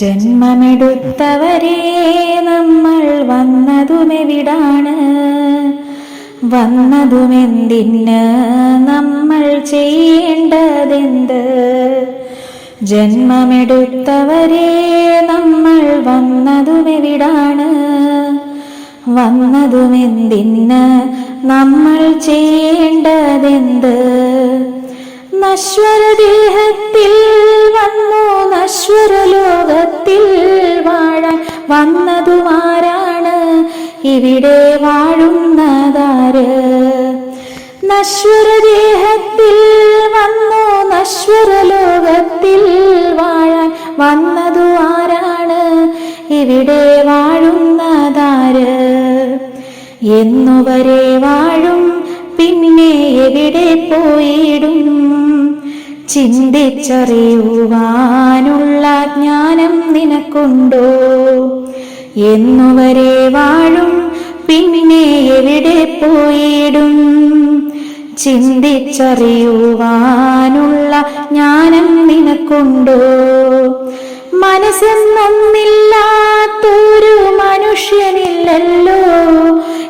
ജന്മമെടുത്തവരെ നമ്മൾ വന്നതുമെവിടാണ്? വന്നതുമെന്തിന് നമ്മൾ ചെയ്യേണ്ടതെന്ത്? ജന്മമെടുത്തവരെ നമ്മൾ വന്നതുമെവിടാണ്? വന്നതുമെന്തിന് നമ്മൾ ചെയ്യേണ്ടതെന്ത്? നശ്വരദേഹത്തിൽ വന്നതു വാഴാൻ വന്നതുമാരാണ് ഇവിടെ വാഴുന്നതാര്? നശ്വരദേഹത്തിൽ വന്നു നശ്വരലോകത്തിൽ വാഴാൻ വന്നതു ആരാണ്? ഇവിടെ വാഴുന്നതാര്? എന്നുവരെ വാഴും പിന്നെ എവിടെ പോയിടും? ചിന്തിച്ചറിയുവാനുള്ള ജ്ഞാനം നിനക്കുണ്ടോ? എന്നുവരെ വാഴും പിന്നെ എവിടെ പോയിടും? ചിന്തിച്ചറിയുവാനുള്ള ജ്ഞാനം നിനക്കുണ്ടോ? മനസ്സെന്നൊന്നില്ലാത്തൊരു മനുഷ്യനില്ലല്ലോ.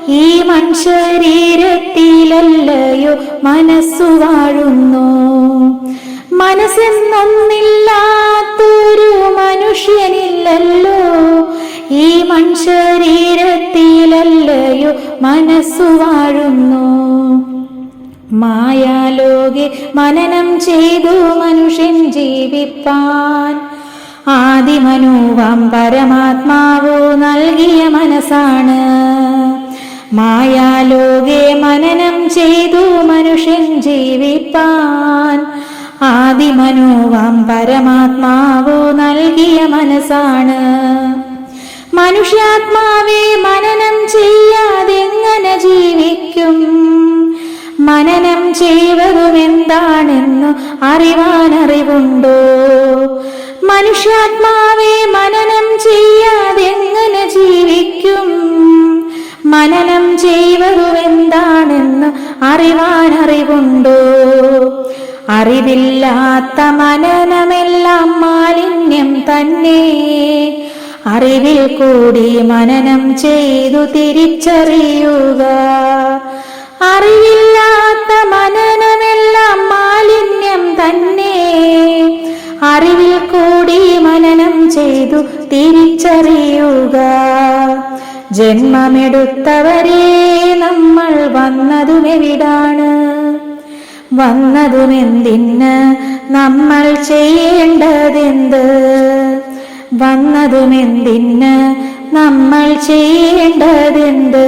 ഈ മനുഷ്യരീരത്തിലല്ലയോ മനസ്സു വാഴുന്നു. മനസ്സെന്നൊന്നില്ലാത്തൊരു മനുഷ്യനില്ലല്ലോ. ഈ മൺശരീരത്തിലല്ലയോ മനസ്സു വാഴുന്നു. മായാലോകെ മനനം ചെയ്തു മനുഷ്യൻ ജീവിപ്പാൻ. ആദിമനൂവാം പരമാത്മാവു നൽകിയ മനസ്സാണ്. മായാലോകെ മനനം ചെയ്തു മനുഷ്യൻ ജീവിപ്പാൻ. ആദിമനുവാം പരമാത്മാവോ നൽകിയ മനസ്സാണ്. മനുഷ്യാത്മാവെ മനനം ചെയ്യാതെങ്ങനെ ജീവിക്കും? മനനം ചെയ്വതുമെന്താണെന്നു അറിവാൻ അറിവുണ്ടോ മനുഷ്യാത്മാവെ മനനം ചെയ്യാതെങ്ങനെ ജീവിക്കും? മനനം ചെയ്വതുമെന്താണെന്ന് അറിവാൻ അറിവുണ്ടോ അറിവില്ലാത്ത മനനമെല്ലാം മാലിന്യം തന്നെ. അറിവിൽ കൂടി മനനം ചെയ്തു തിരിച്ചറിയുക. അറിവില്ലാത്ത മനനമെല്ലാം മാലിന്യം തന്നെ. അറിവിൽ കൂടി മനനം ചെയ്തു തിരിച്ചറിയുക. ജന്മമെടുത്തവരെ നമ്മൾ വന്നതുമെവിടാണ് വന്നതുമെന്തിന് നമ്മൾ ചെയ്യേണ്ടതെന്ത്? വന്നതുമെന്തിന് നമ്മൾ ചെയ്യേണ്ടതെന്ത്?